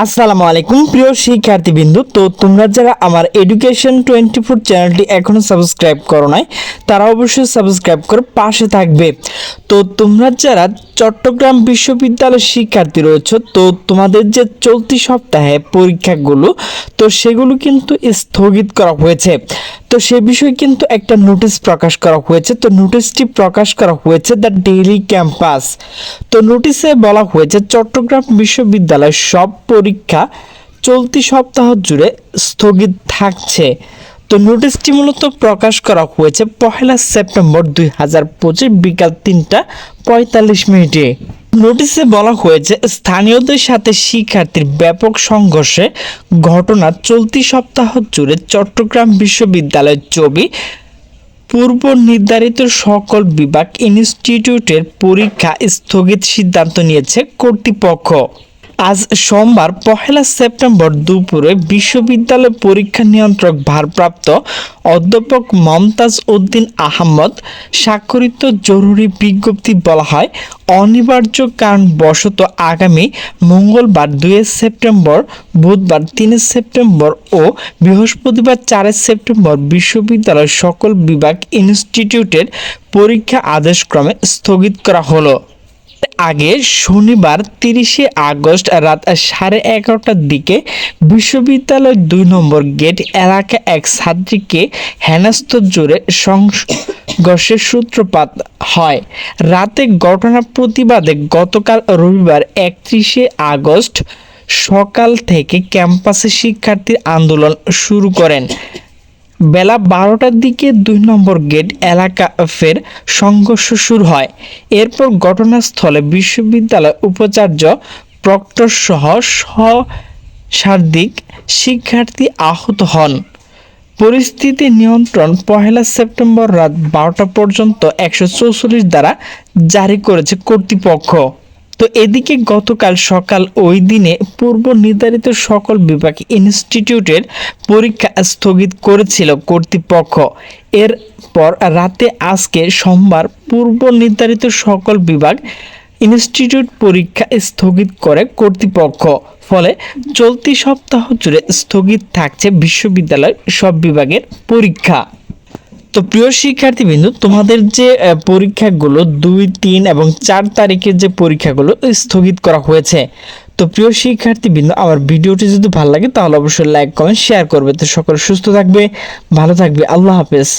আসসালামু আলাইকুম, প্রিয় শিক্ষার্থীবৃন্দু। তো তোমরা যারা আমার এডুকেশন টোয়েন্টি ফোর চ্যানেলটি এখনও সাবস্ক্রাইব করো নাই, তারা অবশ্যই সাবস্ক্রাইব করে পাশে থাকবে। তো তোমরা যারা চট্টগ্রাম বিশ্ববিদ্যালয়ের শিক্ষার্থী রয়েছে, তো তোমাদের যে চলতি সপ্তাহে পরীক্ষাগুলো, তো সেগুলো কিন্তু স্থগিত করা হয়েছে। তো সে বিষয়ে কিন্তু একটা নোটিশ প্রকাশ করা হয়েছে। তো নোটিশটি প্রকাশ করা হয়েছে দ্য ডেইলি ক্যাম্পাস তো নোটিশে বলা হয়েছে, চট্টগ্রাম বিশ্ববিদ্যালয়ের সব পরীক্ষা চলতি সপ্তাহ জুড়ে স্থগিত থাকছে। তো নোটিশটি মূলত প্রকাশ করা হয়েছে পহেলা সেপ্টেম্বর দুই হাজার পঁচিশ বিকাল তিনটা পঁয়তাল্লিশ মিনিটে। নোটিশে বলা হয়েছে, স্থানীয়দের সাথে শিক্ষার্থীর ব্যাপক সংঘর্ষে ঘটনা চলতি সপ্তাহ জুড়ে চট্টগ্রাম বিশ্ববিদ্যালয়ের ছবি, পূর্ব নির্ধারিত সকল বিভাগ ইনস্টিটিউটের পরীক্ষা স্থগিত সিদ্ধান্ত নিয়েছে কর্তৃপক্ষ। আজ সোমবার, পহেলা সেপ্টেম্বর দুপুরে বিশ্ববিদ্যালয় পরীক্ষা নিয়ন্ত্রক ভারপ্রাপ্ত অধ্যাপক মমতাজ উদ্দিন আহমদ স্বাক্ষরিত জরুরি বিজ্ঞপ্তি বলা হয়, অনিবার্য কারণ বশত আগামী মঙ্গলবার দুই সেপ্টেম্বর, বুধবার তিন সেপ্টেম্বর ও বৃহস্পতিবার চার সেপ্টেম্বর বিশ্ববিদ্যালয়ের সকল বিভাগ ইনস্টিটিউটের পরীক্ষা আদেশক্রমে স্থগিত করা হলো। আগে শনিবার তিরিশে আগস্ট রাত সাড়ে এগারোটার দিকে বিশ্ববিদ্যালয়ের দুই নম্বর গেট এলাকা এক ছাত্রীকে হেনস্থ জোরে সংঘর্ষের সূত্রপাত হয়। রাতে ঘটনার প্রতিবাদে গতকাল রবিবার একত্রিশে আগস্ট সকাল থেকে ক্যাম্পাসে শিক্ষার্থী আন্দোলন শুরু করেন। বেলা বারোটার দিকে দুই নম্বর গেট এলাকা ফের সংঘর্ষ শুরু হয়। এরপর ঘটনাস্থলে বিশ্ববিদ্যালয় উপাচার্য প্রক্টর সহ সার্দিক শিক্ষার্থী আহত হন। পরিস্থিতি নিয়ন্ত্রণ পহেলা সেপ্টেম্বর রাত বারোটা পর্যন্ত একশো দ্বারা জারি করেছে কর্তৃপক্ষ। তো এদিকে গতকাল সকাল ওই দিনে পূর্ব নির্ধারিত সকল বিভাগ ইনস্টিটিউটের পরীক্ষা স্থগিত করেছিল কর্তৃপক্ষ। এরপর রাতে আজকে সোমবার পূর্ব নির্ধারিত সকল বিভাগ ইনস্টিটিউট পরীক্ষা স্থগিত করে কর্তৃপক্ষ। ফলে চলতি সপ্তাহ জুড়ে স্থগিত থাকছে বিশ্ববিদ্যালয়ের সব বিভাগের পরীক্ষা। তো প্রিয় শিক্ষার্থীবৃন্দ, তোমাদের যে পরীক্ষাগুলো দুই, তিন এবং চার তারিখের যে পরীক্ষাগুলো স্থগিত করা হয়েছে, তো প্রিয় শিক্ষার্থীবৃন্দ, আমার ভিডিওটি যদি ভালো লাগে তাহলে অবশ্যই লাইক, কমেন্ট, শেয়ার করবে। তো সকলে সুস্থ থাকবে, ভালো থাকবে, আল্লাহ হাফেজ।